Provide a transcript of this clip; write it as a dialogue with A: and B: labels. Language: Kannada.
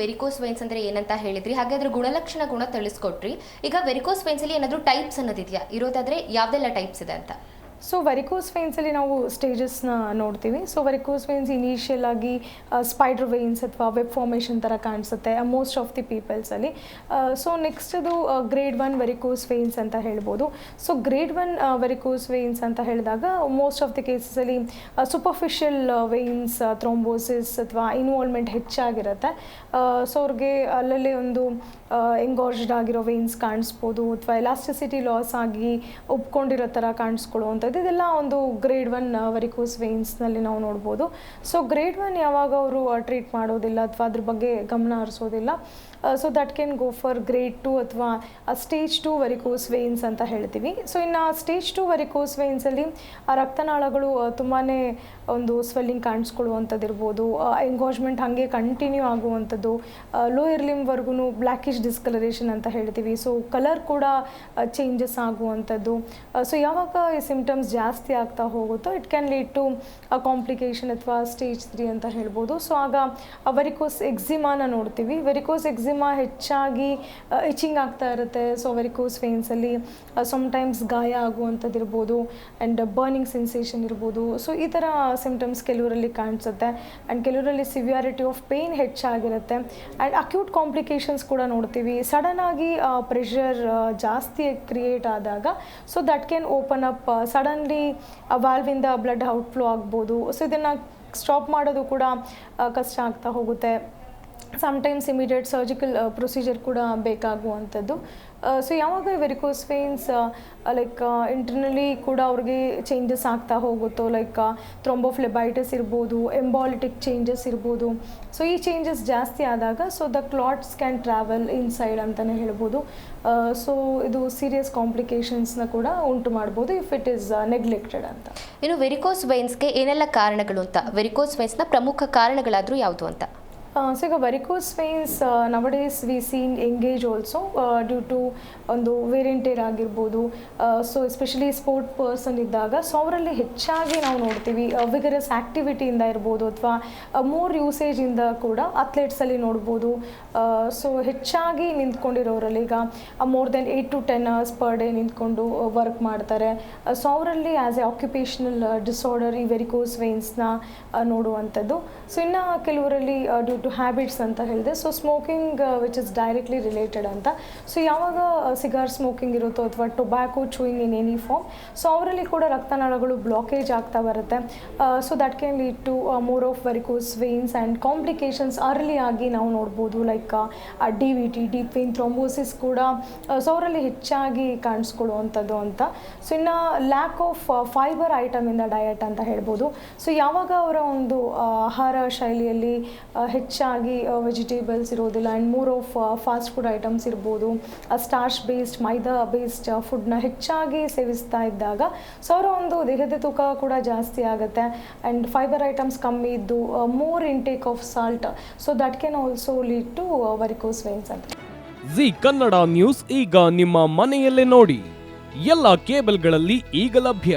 A: ವೆರಿಕೋಸ್ ವೈನ್ಸ್ ಅಂದ್ರೆ ಏನಂತ ಹೇಳಿದ್ರಿ? ಹಾಗೆ ಅದ್ರ ಗುಣಲಕ್ಷಣ ಗುಣ ತಿಳಿಸ್ಕೊಟ್ರಿ. ಈಗ ವೆರಿಕೋಸ್ ವೈನ್ಸ್ ಅಲ್ಲಿ ಏನಾದ್ರು ಟೈಪ್ಸ್ ಅನ್ನೋದಿದೆಯಾ? ಇರೋದಾದ್ರೆ ಯಾವ್ದೆಲ್ಲ ಟೈಪ್ಸ್ ಇದೆ ಅಂತ?
B: ಸೊ ವೆರಿಕೋಸ್ ವೆಯಿನ್ಸಲ್ಲಿ ನಾವು ಸ್ಟೇಜಸ್ನ ನೋಡ್ತೀವಿ. ಸೊ ವೆರಿಕೋಸ್ ವೆಯಿನ್ಸ್ ಇನಿಷಿಯಲ್ ಆಗಿ ಸ್ಪೈಡರ್ ವೆಯಿನ್ಸ್ ಅಥವಾ ವೆಬ್ ಫಾರ್ಮೇಷನ್ ಥರ ಕಾಣಿಸುತ್ತೆ ಮೋಸ್ಟ್ ಆಫ್ ದಿ ಪೀಪಲ್ಸಲ್ಲಿ ಸೊ ನೆಕ್ಸ್ಟ್ ಅದು ಗ್ರೇಡ್ ಒನ್ ವೆರಿಕೋಸ್ ವೆಯಿನ್ಸ್ ಅಂತ ಹೇಳ್ಬೋದು. So grade one varicose veins ಅಂತ ಹೇಳಿದಾಗ ಮೋಸ್ಟ್ ಆಫ್ ದಿ ಕೇಸಸಲ್ಲಿ ಸೂಪರ್ಫಿಷಿಯಲ್ ವೆಯಿನ್ಸ್ ಥ್ರೋಂಬೋಸಿಸ್ ಅಥವಾ ಇನ್ವಾಲ್ವ್ಮೆಂಟ್ ಹೆಚ್ಚಾಗಿರುತ್ತೆ. ಸೊ ಅವ್ರಿಗೆ ಅಲ್ಲಲ್ಲಿ ಒಂದು ಎಂಗಾರ್ಜ್ಡ್ ಆಗಿರೋ ವೆಯಿನ್ಸ್ ಕಾಣಿಸ್ಬೋದು, ಅಥವಾ ಎಲಾಸ್ಟಿಸಿಟಿ ಲಾಸ್ ಆಗಿ ಒಪ್ಕೊಂಡಿರೋ ಥರ ಕಾಣಿಸ್ಕೊಳ್ಳುವಂಥದ್ದು ಇದೆಲ್ಲ ಒಂದು ಗ್ರೇಡ್ ಒನ್ ವರಿಕೋಸ್ ವೇನ್ಸ್ನಲ್ಲಿ ನಾವು ನೋಡ್ಬೋದು. ಸೊ ಗ್ರೇಡ್ ಒನ್ ಯಾವಾಗ ಅವರು ಟ್ರೀಟ್ ಮಾಡೋದಿಲ್ಲ ಅಥವಾ ಅದ್ರ ಬಗ್ಗೆ ಗಮನ ಹರಿಸೋದಿಲ್ಲ so that can go for grade two ಅಥವಾ ಸ್ಟೇಜ್ ಟು ವರಿಕೋಸ್ ವೇನ್ಸ್ ಅಂತ ಹೇಳ್ತೀವಿ. ಸೊ ಇನ್ನು ಸ್ಟೇಜ್ ಟು ವರಿಕೋಸ್ ವೆಯಿನ್ಸಲ್ಲಿ ಆ, ರಕ್ತನಾಳಗಳು ತುಂಬಾ ಒಂದು ಸ್ವೆಲ್ಲಿಂಗ್ ಕಾಣಿಸ್ಕೊಳ್ಳುವಂಥದ್ದು ಇರ್ಬೋದು ಎಂಗೋಜ್ಮೆಂಟ್ ಹಾಗೆ ಕಂಟಿನ್ಯೂ ಆಗುವಂಥದ್ದು ಲೋಯರ್ ಲಿಮ್ವರೆಗೂ ಬ್ಲ್ಯಾಕಿಶ್ ಡಿಸ್ಕಲರೇಷನ್ ಅಂತ ಹೇಳ್ತೀವಿ. ಸೊ ಕಲರ್ ಕೂಡ ಚೇಂಜಸ್ ಆಗುವಂಥದ್ದು. ಸೊ ಯಾವಾಗ ಈ ಸಿಮ್ಟಮ್ಸ್ ಜಾಸ್ತಿ ಆಗ್ತಾ ಹೋಗುತ್ತೋ it can lead to complication ಅಥವಾ ಸ್ಟೇಜ್ ತ್ರೀ ಅಂತ ಹೇಳ್ಬೋದು. ಸೊ ಆಗ ವೆರಿಕೋಸ್ ಎಕ್ಸಿಮಾನ ನೋಡ್ತೀವಿ. ವೆರಿಕೋಸ್ ಎಕ್ಸಿಮಾ ಹೆಚ್ಚಾಗಿ ಇಚಿಂಗ್ ಆಗ್ತಾ ಇರುತ್ತೆ. ಸೊ ವೆರಿಕೋಸ್ ವೇನ್ಸಲ್ಲಿ ಸಮ್ಟೈಮ್ಸ್ ಗಾಯ ಆಗುವಂಥದ್ದು ಇರ್ಬೋದು ಆ್ಯಂಡ್ ಬರ್ನಿಂಗ್ ಸೆನ್ಸೇಷನ್ ಇರ್ಬೋದು. ಸೊ ಈ ಥರ ಸಿಂಪ್ಟಮ್ಸ್ ಕೆಲವರಲ್ಲಿ ಕಾಣಿಸುತ್ತೆ. ಆ್ಯಂಡ್ ಕೆಲವರಲ್ಲಿ ಸಿವಿಯಾರಿಟಿ ಆಫ್ ಪೇಯ್ನ್ ಹೆಚ್ಚಾಗಿರುತ್ತೆ. ಆ್ಯಂಡ್ ಅಕ್ಯೂಟ್ ಕಾಂಪ್ಲಿಕೇಶನ್ಸ್ ಕೂಡ ನೋಡ್ತೀವಿ. ಸಡನ್ ಆಗಿ ಪ್ರೆಷರ್ ಜಾಸ್ತಿ ಕ್ರಿಯೇಟ್ ಆದಾಗ so that can open up suddenly ವಾಲ್ವಿಂದ blood outflow ಆಗ್ಬೋದು. ಸೊ ಇದನ್ನು ಸ್ಟಾಪ್ ಮಾಡೋದು ಕೂಡ ಕಷ್ಟ ಆಗ್ತಾ ಹೋಗುತ್ತೆ. ಸಮ್ಟೈಮ್ಸ್ ಇಮಿಡಿಯೇಟ್ ಸರ್ಜಿಕಲ್ ಪ್ರೊಸೀಜರ್ ಕೂಡ ಬೇಕಾಗುವಂಥದ್ದು. ಸೊ ಯಾವಾಗ ವೆರಿಕೋಸ್ ವೇನ್ಸ್ ಲೈಕ್ ಇಂಟರ್ನಲಿ ಕೂಡ ಅವ್ರಿಗೆ ಚೇಂಜಸ್ ಆಗ್ತಾ ಹೋಗುತ್ತೋ ಲೈಕ್ ಥ್ರೊಂಬೋಫ್ಲೆಬೈಟಿಸ್ ಇರ್ಬೋದು ಎಂಬಾಲಿಟಿಕ್ ಚೇಂಜಸ್ ಇರ್ಬೋದು. ಸೊ ಈ ಚೇಂಜಸ್ ಜಾಸ್ತಿ ಆದಾಗ so the clots can travel inside ಅಂತಲೇ ಹೇಳ್ಬೋದು. ಸೊ ಇದು ಸೀರಿಯಸ್ ಕಾಂಪ್ಲಿಕೇಶನ್ಸ್ನ ಕೂಡ ಉಂಟು ಮಾಡ್ಬೋದು ಇಫ್ ಇಟ್ ಈಸ್ ನೆಗ್ಲೆಕ್ಟೆಡ್ ಅಂತ.
A: ಇನ್ನು ವೆರಿಕೋಸ್ ವೈನ್ಸ್ಗೆ ಏನೆಲ್ಲ ಕಾರಣಗಳು ಅಂತ? ವೆರಿಕೋಸ್ ವೈನ್ಸ್ನ ಪ್ರಮುಖ ಕಾರಣಗಳಾದರೂ ಯಾವುದು ಅಂತ?
B: ಸೊ ಈಗ varicose veins nowadays we seen engage also due to ಒಂದು ವೇರಿಯಂಟೇರ್ ಆಗಿರ್ಬೋದು ಸೊ ಎಸ್ಪೆಷಲಿ ಸ್ಪೋರ್ಟ್ ಪರ್ಸನ್ ಇದ್ದಾಗ ಸೊ ಅವರಲ್ಲಿ ಹೆಚ್ಚಾಗಿ ನಾವು ನೋಡ್ತೀವಿ ವಿಗರಸ್ ಆ್ಯಕ್ಟಿವಿಟಿಯಿಂದ ಇರ್ಬೋದು ಅಥವಾ ಮೋರ್ ಯೂಸೇಜಿಂದ ಕೂಡ ಅಥ್ಲೆಟ್ಸಲ್ಲಿ ನೋಡ್ಬೋದು. ಸೊ ಹೆಚ್ಚಾಗಿ ನಿಂತ್ಕೊಂಡಿರೋರಲ್ಲಿ ಈಗ more than eight to ten hours per day ನಿಂತ್ಕೊಂಡು ವರ್ಕ್ ಮಾಡ್ತಾರೆ. ಸೊ ಅವರಲ್ಲಿ ಆ್ಯಸ್ ಎ ಆಕ್ಯುಪೇಷನಲ್ ಡಿಸಾರ್ಡರ್ ಈ ವೆರಿಕೋಸ್ ವೇನ್ಸ್ನ ನೋಡುವಂಥದ್ದು. ಸೊ ಇನ್ನು ಕೆಲವರಲ್ಲಿ ಡ್ಯೂ ಟು ಹ್ಯಾಬಿಟ್ಸ್ ಅಂತ ಹೇಳಿದೆ. So smoking which is directly related ಅಂತ. ಸೊ ಯಾವಾಗ ಸಿಗಾರ್ ಸ್ಮೋಕಿಂಗ್ ಇರುತ್ತೋ ಅಥವಾ tobacco chewing in any form so ಅವರಲ್ಲಿ ಕೂಡ ರಕ್ತನಾಳಗಳು ಬ್ಲಾಕೇಜ್ ಆಗ್ತಾ ಬರುತ್ತೆ. So that can lead to more of varicose veins and complications early ಆಗಿ ನಾವು ನೋಡ್ಬೋದು. Like D V T deep vein thrombosis ಕೂಡ ಸೊ ಅವರಲ್ಲಿ ಹೆಚ್ಚಾಗಿ ಕಾಣಿಸ್ಕೊಳ್ಳುವಂಥದ್ದು ಅಂತ. ಸೊ ಇನ್ನು lack of fibre item in the diet ಅಂತ ಹೇಳ್ಬೋದು. ಸೊ ಯಾವಾಗ ಅವರ ಒಂದು ಆಹಾರ ಶೈಲಿಯಲ್ಲಿ ಆ, ಹೆಚ್ಚಾಗಿ ವೆಜಿಟೇಬಲ್ಸ್ ಇರೋದಿಲ್ಲ. And more of fast food items ಇರ್ಬೋದು. ಸ್ಟಾರ್ಚ್ ಬೇಸ್ಡ್ ಮೈದಾ ಬೇಸ್ಡ್ ಫುಡ್ನ ಹೆಚ್ಚಾಗಿ ಸೇವಿಸ್ತಾ ಇದ್ದಾಗ ಸೊ ಅವರ ಒಂದು ದೇಹದ ತೂಕ ಕೂಡ ಜಾಸ್ತಿ ಆಗುತ್ತೆ. ಆ್ಯಂಡ್ ಫೈಬರ್ ಐಟಮ್ಸ್ ಕಮ್ಮಿ ಇದ್ದು more intake of salt so that can also lead to varicose veins ಅಂತ.
C: ಜಿ ಕನ್ನಡ ನ್ಯೂಸ್ ಈಗ ನಿಮ್ಮ ಮನೆಯಲ್ಲೇ ನೋಡಿ. ಎಲ್ಲ ಕೇಬಲ್ಗಳಲ್ಲಿ ಈಗ ಲಭ್ಯ.